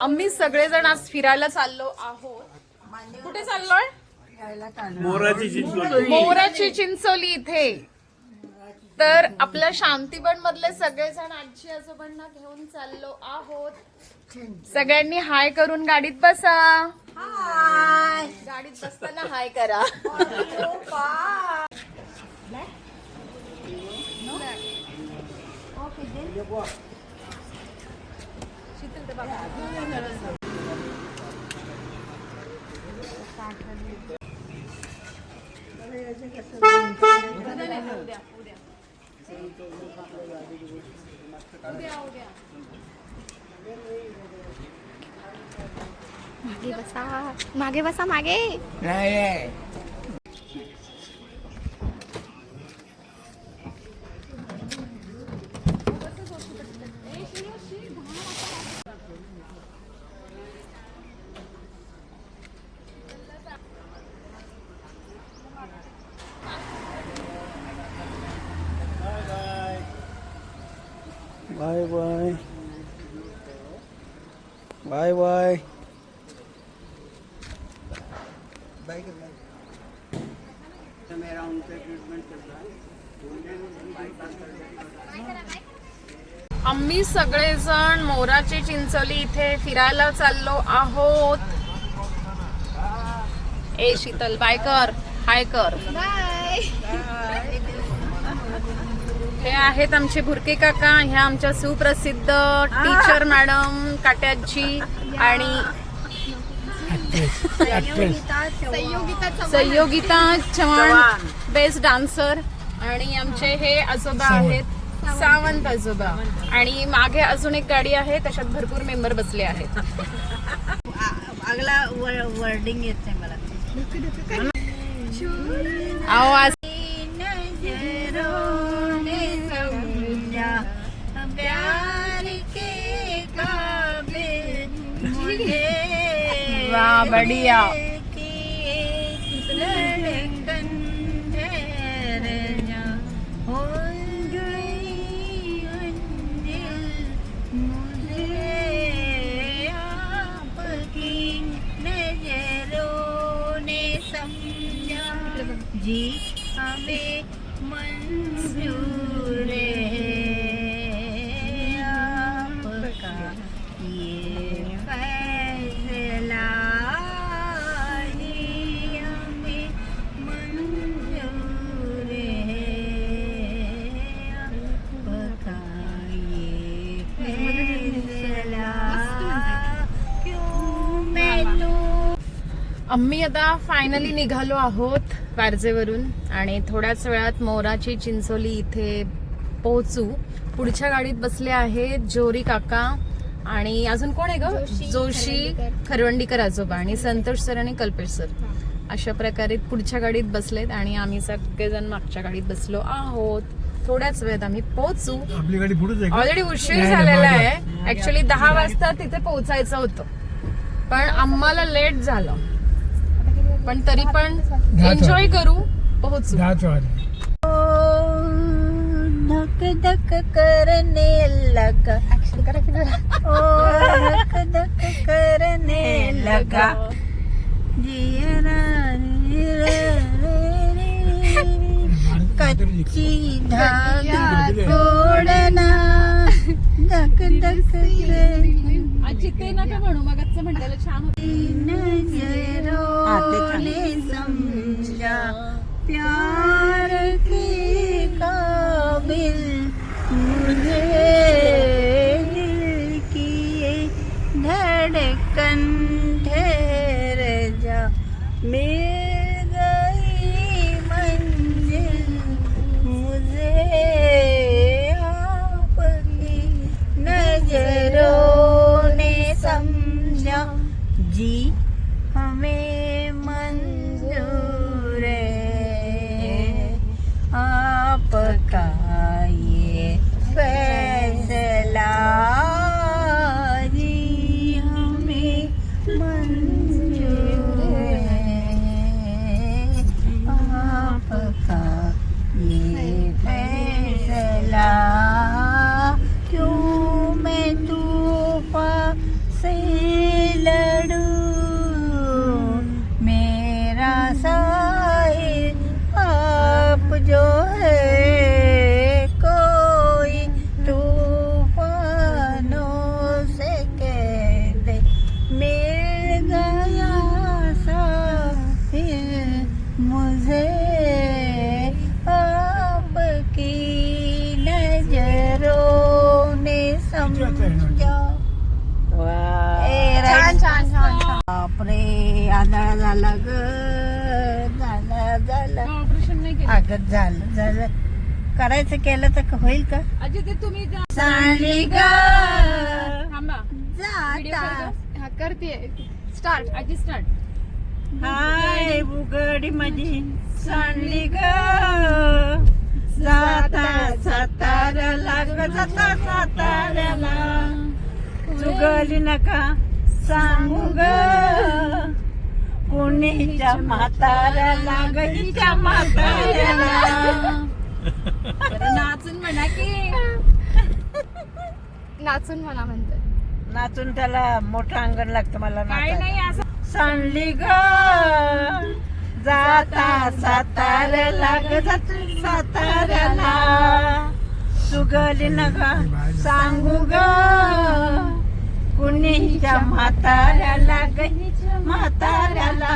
आम्ही सगळेजण आज फिरायला चाललो आहोत. कुठे चाललोय? मोराची चिंचोली. मोराची चिंचोली इथे. तर आपल्या शांतीबन मधले सगळेजण आजी आजोबांना घेऊन चाललो आहोत. सगळ्यांनी हाय करून गाडीत बसा. गाडीत बसताना हाय करा. मागे बसा. मागे बसा मागे. Bye bye. Bye bye. आम्ही सगळेजण मोराची चिंचोली इथे फिरायला चाललो आहोत. ए शीतल बाय कर. हाय कर. बाय. हे आहेत आमचे भुरके काका ह्या आमच्या सुप्रसिद्ध टीचर मॅडम काट्याची आणि संयोगिता संयोगिता चव्हाण बेस्ट डान्सर आणि आमचे हे आजोबा आहेत सावंत आजोबा. आणि मागे अजून एक गाडी आहे त्याच्यात भरपूर मेंबर बसले आहेत. अगला वर्डिंग येत नाही मला. आओ आज वाह, बढ़िया. आम्ही आता फायनली निघालो आहोत वारजेवरून आणि थोड्याच वेळात मोराची चिंचोली इथे पोहोचू. पुढच्या गाडीत बसले आहेत जोरी काका आणि अजून कोण आहे ग? जोशी, खरवंडीकर. आजोबा आणि संतोष सर आणि कल्पेश सर. अशा प्रकारे पुढच्या गाडीत बसलेत आणि आम्ही सगळेजण मागच्या गाडीत बसलो आहोत. थोड्याच वेळात आम्ही पोहोचू. ऑलरेडी उशीर झालेला आहे. ऍक्च्युली दहा वाजता तिथे पोहोचायचं होतं. पण आम्हाला लेट झालं. पण तरी पण एन्जॉय करू पोहोचू. धक धक करने लगा. ओ धक धक करने लगा। कच्ची धागा तोडना आजी ते नका म्हणू मग म्हटलेलं छान होतं प्यार के काबिल मुझे जी झाला ग झाला झाला. ऑपरेशन नाही केलं. अगं झालं झालं. करायचं केलं तर होईल का? अजय ते तुम्ही जा- ग. थांबा. जाता. हा करते. स्टार्ट आजी स्टार्ट हाय बुगडी माझी. सांडली ग. जाता साताऱ्याला ग जाता साताऱ्याला. चुगली नका सांगू ग. कुणीच्या म्हाताऱ्याला ग हिच्या म्हाताऱ्याला नाचून म्हणा की. नाचून म्हणा म्हणतात नाचून त्याला मोठं अंगण लागतं मला काय नाचायला. नाही असं सांडली ग. जाता साताऱ्याला ग जाता साताऱ्याला. सुगली नका सांगू ग. कुणीच्या म्हाताऱ्याला ग म्हाताऱ्याला.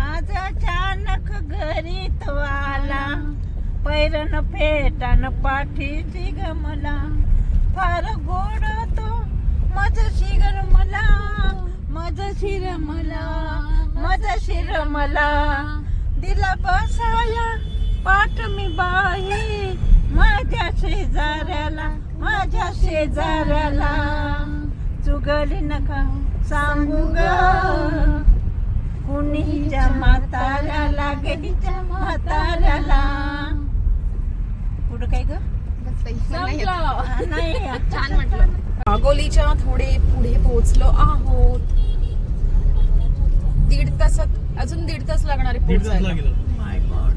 आज अचानक घरी तो आला पैरण फेटान पाठीची ग मला फार गोड तो माझ शिर मला माझ शिर मला मला. दिला बसाया पाठ मी बाई माझ्या शेजाऱ्याला माझ्या शेजाऱ्याला. चुगली नका. सांगू ग. कुणीच्या म्हाताऱ्याला गेलीच्या म्हाताऱ्याला. पुढं काय ग? नाही छान म्हटलं. वाघोलीच्या थोडे पुढे पोहोचलो आहोत. दीड तासात अजून दीड तास लागणार आहे दीड तास पोहोचायला. लागेल माय गॉड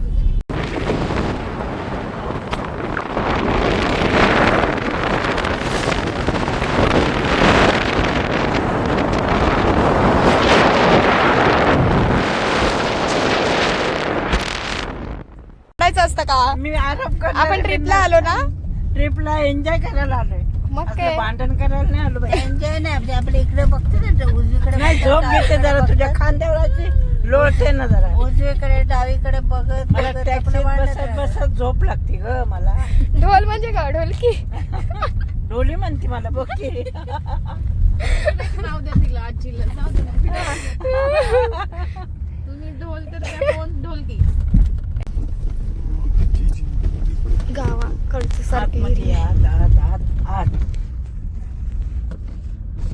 करायचं असतं का मी आरोप आपण ट्रिपला आलो ना? ट्रिपला एन्जॉय करायला आलोय. मग असलं काय? भांडण करायला नाही आलो एन्जॉय नाही आपल्या इकडे बघतो ना उजवीकडे नाही झोप घेते जरा तुझ्या लोळते ना जरा. उजवीकडे डावीकडे बघत मला टॅक्सी बसत बसत झोप लागते ग मला. ढोल म्हणजे का? ढोलकी डोली म्हणते मला बघ की. नाव द्या तिला आजीला. तुम्ही ढोल तर ढोलकी गावाकडचं सारखी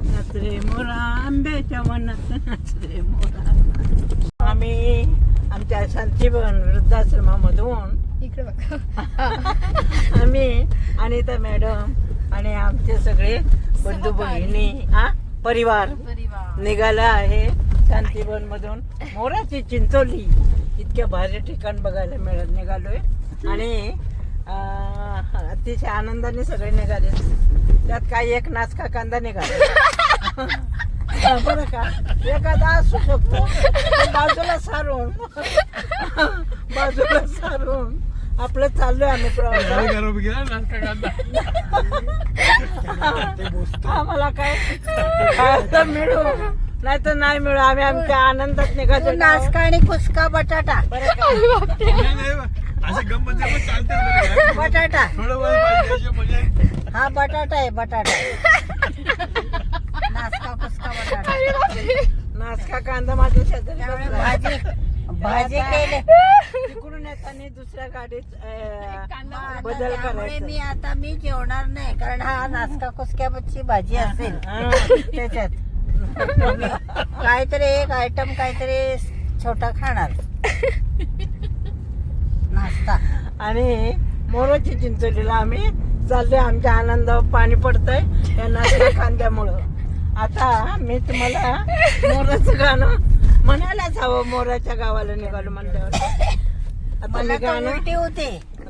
नाचरे मोरा आंब्याच्या वनात. नाचरे मोरा आम्ही आमच्या शांतीवन वृद्धाश्रमामधून इकडे बघ. आम्ही अनिता मॅडम आणि आमचे सगळे बंधू भगिनी हा परिवार निघाला आहे शांतीवन मधून मोराची चिंचोली. इतक्या भारी ठिकाण बघायला मिळत निघालोय. आणि अतिशय आनंदाने सगळे निघाले. त्यात काही एक नाचका कांदा निघाला. बरं का? एखादा असू शकतो. बाजूला सारून. बाजूला सारून. आपलं चाललोय आम्ही प्रवास आम्हाला काय? मिळू. नाही तर नाही मिळू. आम्ही आमच्या आनंदात निघालो नाचका आणि कुसका बटाटा. चालते बरं का? बटाटा. थोडं वेळ पाहिजे अशी मजा आहे. हा बटाटा आहे बटाटा. नाचका कुसका बटाटा. नाचका कांदा माझ्या शेजारी भाजी. भाजी केले. तिकडून येताना दुसऱ्या गाडीत अं, बदल करायचा. मी आता मी जेवणार नाही कारण हा नाचका कुसक्याची भाजी असेल. त्याच्यात. मी काहीतरी एक आयटम काहीतरी छोटा खाणार. नाश्ता. आणि मोराची चिंचोलीला आम्ही चाललोय. आमच्या आनंदावर पाणी पडतंय. या नाश्ता कांद्यामुळं आता मी तुम्हाला मोराचं गाणं म्हणायलाच हवं. मोराच्या गावाला निघालो म्हणल्यावर. आता मी गाणं उलटी होते.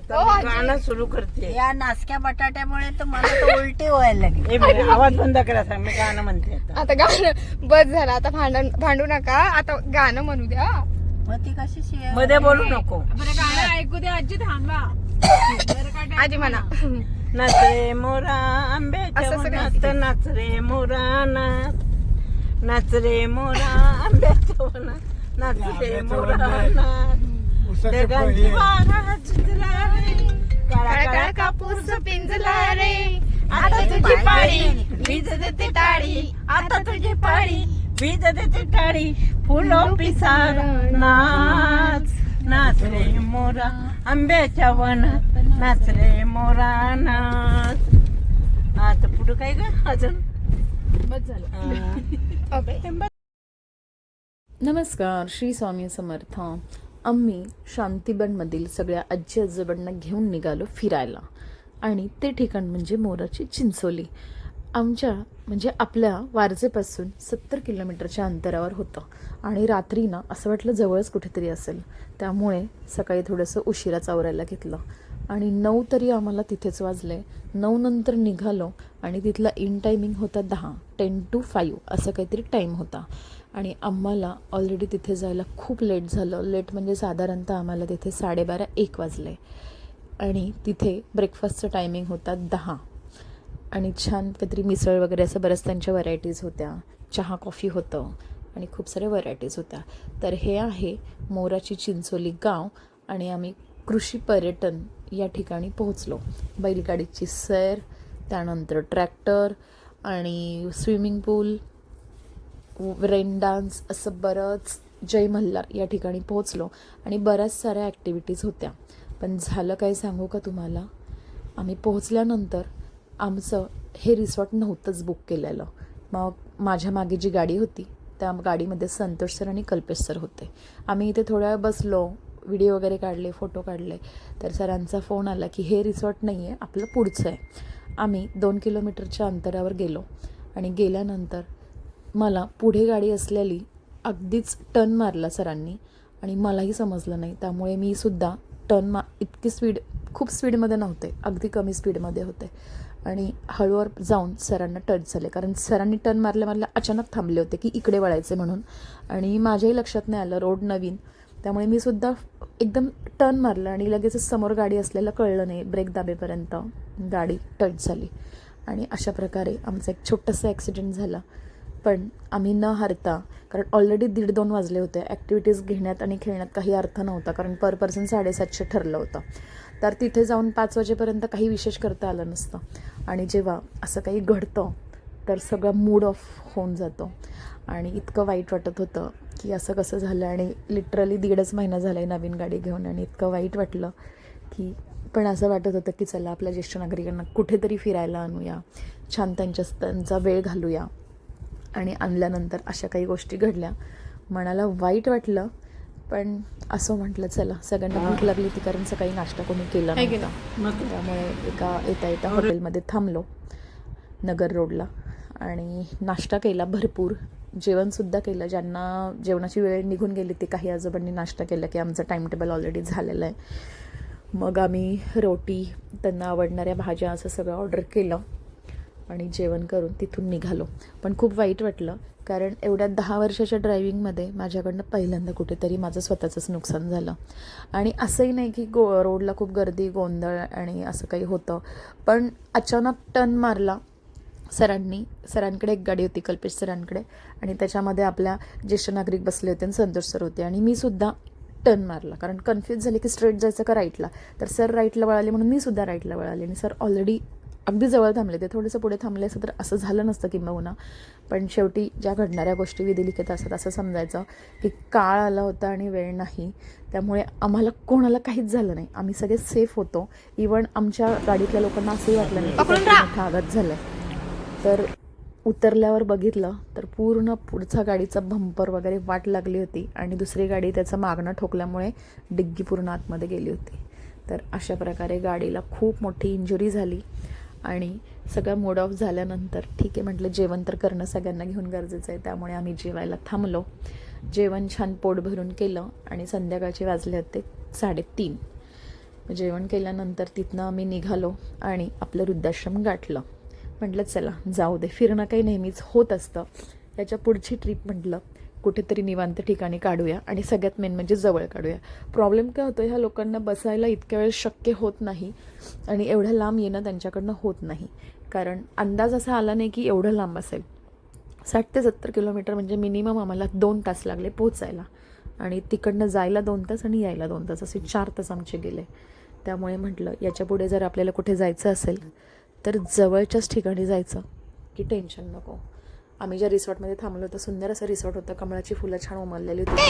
गाणं सुरू करते. या नासक्या बटाट्यामुळे तर मला तर उलटी व्हायला लागली. आवाज बंद करा सांग मी गाणं म्हणते आता. आता गाणं बस झालं. आता भांडण भांडू नका. आता गाणं म्हणू द्या. मग ती कशी मध्ये बोलू नको. बरं गाणं ऐकू दे आजी थांबा. बरं आजी म्हणा. नाच रे मोरा आंब्याच्या असं सगळं वनात नाच रे मोरा नाच. नाच रे मोरा आंब्याच्या वनात नाच रे मोरा नाच. उसाचे ढगांची फळे. वारा चितला रे. काळा कापूस पिंजला रे. आता तुझी पाळी. वीज देते टाळी. आता तुझी पाळी. बीज देते टाळी. फुलं पिसार नाच नाच रे मोरा आंब्याच्या वनात नाच रे मोरा नाच. आता पुढं काय ग? अजून? बस झालं. ओके नमस्कार श्री स्वामी समर्थ. आम्ही शांतीबनमधील सगळ्या आजी आजोबांना घेऊन निघालो फिरायला. आणि ते ठिकाण म्हणजे मोराची चिंचोली. आमच्या म्हणजे आपल्या वारजेपासून सत्तर किलोमीटरच्या अंतरावर होतं. आणि रात्री ना असं वाटलं जवळच कुठेतरी असेल. त्यामुळे सकाळी थोडंसं उशिरा चावरायला घेतलं. आणि नऊ तरी आम्हाला तिथेच वाजले. नऊ नंतर निघालो आणि तिथला इन टायमिंग होता दहा टेन टू फाईव्ह असं काहीतरी टाईम होता. आणि आम्हाला ऑलरेडी तिथे जायला खूप लेट झालं. लेट म्हणजे साधारणतः आम्हाला तिथे साडेबारा एक वाजले. आणि तिथे ब्रेकफास्टचं टायमिंग होता दहा. आणि छान काहीतरी मिसळ वगैरे असं बऱ्याच त्यांच्या व्हरायटीज होत्या. चहा कॉफी होतं आणि खूप साऱ्या व्हरायटीज होत्या. तर हे आहे मोराची चिंचोली गाव आणि आम्ही कृषी पर्यटन या ठिकाणी पोहोचलो. बैलगाडीची सैर त्यानंतर ट्रॅक्टर आणि स्विमिंग पूल रेन डान्स असं बरंच जय मल्हार या ठिकाणी पोहोचलो आणि बऱ्याच साऱ्या ॲक्टिव्हिटीज होत्या. पण झालं काय सांगू का तुम्हाला? आम्ही पोहोचल्यानंतर आमचं हे रिसॉर्ट नव्हतंच बुक केलेलं. मग माझ्या मागे जी गाडी होती त्या गाडीमध्ये संतोष सर आणि कल्पेश सर होते. आम्ही इथे थोड्या वेळ बसलो व्हिडिओ वगैरे काढले फोटो काढले तर सरांचा फोन आला की हे रिसॉर्ट नाही आहे आपलं पुढचं आहे. आम्ही दोन किलोमीटरच्या अंतरावर गेलो आणि गेल्यानंतर मला पुढे गाडी असलेली अगदीच टर्न मारला सरांनी आणि मलाही समजलं नाही. त्यामुळे मी सुद्धा टर्न मा इतकी स्पीड खूप स्पीडमध्ये नव्हते अगदी कमी स्पीडमध्ये होते. आणि हळूवर जाऊन सरांना टच झाले. कारण सरांनी टर्न मारल्या मारल्या अचानक थांबले होते की इकडे वळायचे म्हणून. आणि माझ्याही लक्षात नाही आलं रोड नवीन. त्यामुळे मी सुद्धा एकदम टर्न मारलं आणि लगेचच समोर गाडी असलेलं कळलं नाही ब्रेक दाबेपर्यंत गाडी टच झाली. आणि अशा प्रकारे आमचं एक छोटंसं ॲक्सिडेंट झाला. पण आम्ही न हारता कारण ऑलरेडी दीड दोन वाजले होते ॲक्टिव्हिटीज घेण्यात आणि खेळण्यात काही अर्थ नव्हता कारण पर पर्सन साडेसातशे ठरलं होतं. तर तिथे जाऊन पाच वाजेपर्यंत काही विशेष करता आलं नसतं. आणि जेव्हा असं काही घडतं तर सगळा मूड ऑफ होऊन जातो. आणि इतकं वाईट वाटत होतं की असं कसं झालं आणि लिटरली दीडच महिना झाला आहे नवीन गाडी घेऊन आणि इतकं वाईट वाटलं की पण असं वाटत होतं की चला आपल्या ज्येष्ठ नागरिकांना कुठेतरी फिरायला आणूया छान त्यांच्या त्यांचा वेळ घालूया. आणि आणल्यानंतर अशा काही गोष्टी घडल्या. मनाला वाईट वाटलं पण असं म्हटलं चला सगळ्यांना भूक लागली ती कारण सकाळी नाश्ता कोणी केला नव्हता. मग? त्यामुळे एका येता येता हॉटेलमध्ये थांबलो नगर रोडला. आणि नाश्ता केला भरपूर. जेवणसुद्धा केलं. ज्यांना जेवणाची वेळ निघून गेली ती काही आजोबांनी नाश्ता केला की आमचं टाईम टेबल ऑलरेडी झालेलं आहे. मग आम्ही रोटी त्यांना आवडणाऱ्या भाज्या असं सगळं ऑर्डर केलं. आणि जेवण करून तिथून निघालो. पण खूप वाईट वाटलं कारण एवढ्या दहा वर्षाच्या ड्रायव्हिंगमध्ये माझ्याकडनं पहिल्यांदा कुठेतरी माझं स्वतःचंच नुकसान झालं. आणि असंही नाही की गो रोडला खूप गर्दी गोंधळ आणि असं काही होतं. पण अचानक टर्न मारला सरांनी. सरांकडे एक गाडी होती कल्पेश सरांकडे. आणि त्याच्यामध्ये आपल्या ज्येष्ठ नागरिक बसले होते आणि संतोष सर होते. आणि मी सुद्धा टर्न मारला कारण कन्फ्यूज झाले की स्ट्रेट जायचं का राईटला तर सर राईटला वळाले म्हणून मी सुद्धा राईटला वळाले. आणि सर ऑलरेडी अगदी जवळ थांबले. ते थोडंसं पुढे थांबले असं तर असं झालं नसतं किंबहुना पण शेवटी ज्या घडणाऱ्या गोष्टी विधिलिखित असतात असं समजायचं की काळ आला होता आणि वेळ नाही. त्यामुळे आम्हाला कोणाला काहीच झालं नाही. आम्ही सगळे सेफ होतो. इवन आमच्या गाडीतल्या लोकांना असंही वाटलं नाही मोठा आघात झाला आहे तर उतरल्यावर बघितलं तर पूर्ण पुढचा गाडीचा बंपर वगैरे वाट लागली होती आणि दुसरी गाडी त्याचं मागणं ठोकल्यामुळे डिग्गी पूर्ण आतमध्ये गेली होती. तर अशा प्रकारे गाडीला खूप मोठी इंजुरी झाली. आणि सगळं मोड ऑफ झाल्यानंतर ठीक आहे म्हटलं जेवण तर करणं सगळ्यांना घेऊन गरजेचं आहे त्यामुळे आम्ही जेवायला थांबलो. जेवण छान पोट भरून केलं आणि संध्याकाळचे वाजले होते साडेतीन. जेवण केल्यानंतर तिथनं आम्ही निघालो आणि आपलं वृद्धाश्रम गाठलं. म्हटलं चला जाऊ दे फिरणं काही नेहमीच होत असतं. याच्या पुढची ट्रीप म्हटलं कुठेतरी निवांत ठिकाणी काढूया आणि सगळ्यात मेन म्हणजे जवळ काढूया. प्रॉब्लेम काय होतो ह्या लोकांना बसायला इतक्या वेळ शक्य होत नाही आणि एवढ्या लांब येणं त्यांच्याकडनं होत नाही. कारण अंदाज असा आला नाही की एवढं लांब असेल. साठ ते सत्तर किलोमीटर म्हणजे मिनिमम आम्हाला दोन तास लागले पोचायला आणि तिकडनं जायला दोन तास आणि यायला दोन तास असे चार तास आमचे गेले. त्यामुळे म्हटलं याच्यापुढे जर आपल्याला कुठे जायचं असेल तर जवळच्याच ठिकाणी जायचं की टेन्शन नको. आम्ही ज्या रिसॉर्टमध्ये थांबलो होतो सुंदर असं रिसॉर्ट होतं कमळाची फुलं छान उमललेली होती.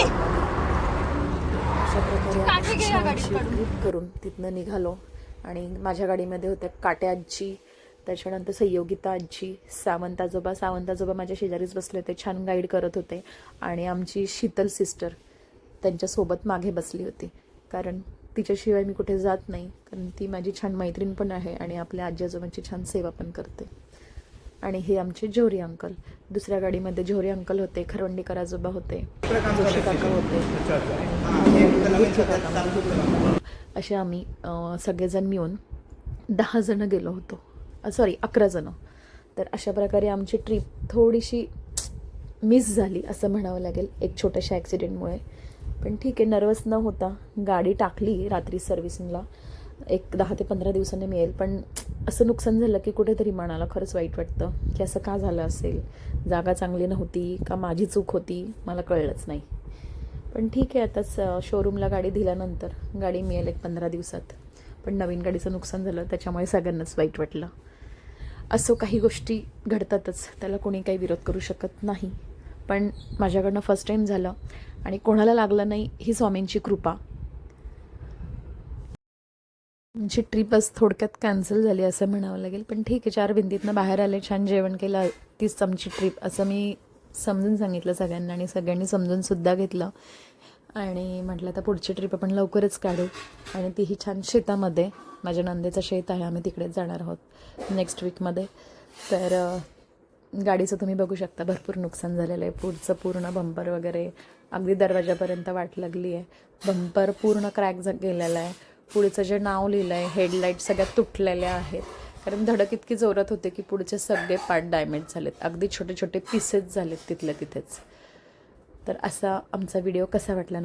अशा प्रकारे ट्रिप करून तिथनं निघालो. आणि माझ्या गाडीमध्ये होत्या काट्या आजी त्याच्यानंतर संयोगिता आजी सावंत आजोबा. सावंत आजोबा माझ्या शेजारीच बसले होते छान गाईड करत होते. आणि आमची शीतल सिस्टर त्यांच्यासोबत मागे बसली होती. कारण तिच्याशिवाय मी कुठे जात नाही कारण ती माझी छान मैत्रीण पण आहे आणि आपल्या आजी आजोबांची छान सेवा पण करते. आणि हे आमचे जोरी अंकल. दुसऱ्या गाडीमध्ये झोरी अंकल होते खरवंडीकर आजोबा होते जोशी काका होते. आणि असे आम्ही सगळेजण मिळून दहा जणं गेलो होतो. सॉरी अकरा जणं. तर अशा प्रकारे आमची ट्रिप थोडीशी मिस झाली असं म्हणावं लागेल एक छोट्याशा ॲक्सिडेंटमुळे पण ठीक आहे नर्वस न होता गाडी टाकली रात्री सर्व्हिसिंगला एक दहा ते पंधरा दिवसांनी मिळेल. पण असं नुकसान झालं की कुठेतरी मनाला खरंच वाईट वाटतं की असं का झालं असेल? जागा चांगली नव्हती का माझी चूक होती? मला कळलंच नाही. पण ठीक आहे आताच शोरूमला गाडी दिल्यानंतर. गाडी मिळेल एक पंधरा दिवसात. पण नवीन गाडीचं नुकसान झालं त्याच्यामुळे सगळ्यांनाच वाईट वाटलं. असं काही गोष्टी घडतातच त्याला कोणी काही विरोध करू शकत नाही. पण माझ्याकडनं फर्स्ट टाईम झालं आणि कोणाला लागलं नाही ही स्वामींची कृपा. म्हणजे आमची ट्रिप आज थोडक्यात कॅन्सल झाली असं म्हणावं लागेल. पण ठीक आहे चार भिंतीतनं बाहेर आले छान जेवण केलं तीच आमची ट्रिप असं मी समजून सांगितलं सगळ्यांना आणि सगळ्यांनी समजूनसुद्धा घेतलं. आणि म्हटलं आता पुढची ट्रिप आपण लवकरच काढू. आणि तीही छान शेतामध्ये. माझ्या नंदेचं शेत आहे आम्ही तिकडेच जाणार आहोत नेक्स्ट वीकमध्ये तर गाडीचं तुम्ही बघू शकता भरपूर नुकसान झालेलं आहे. पुढचं पूर्ण बंपर वगैरे अगदी दरवाजापर्यंत वाट लागली आहे बंपर पूर्ण क्रॅक गेलेला आहे. पुढचं जे नाव लिहिलं आहे हेडलाईट सगळ्या तुटलेल्या आहेत. कारण धडक इतकी जोरात होते की पुढचे सगळे पार्ट डॅमेज झालेत. अगदी छोटे छोटे पीसेस झालेत तिथल्या तिथेच. तर असा आमचा व्हिडिओ कसा वाटला?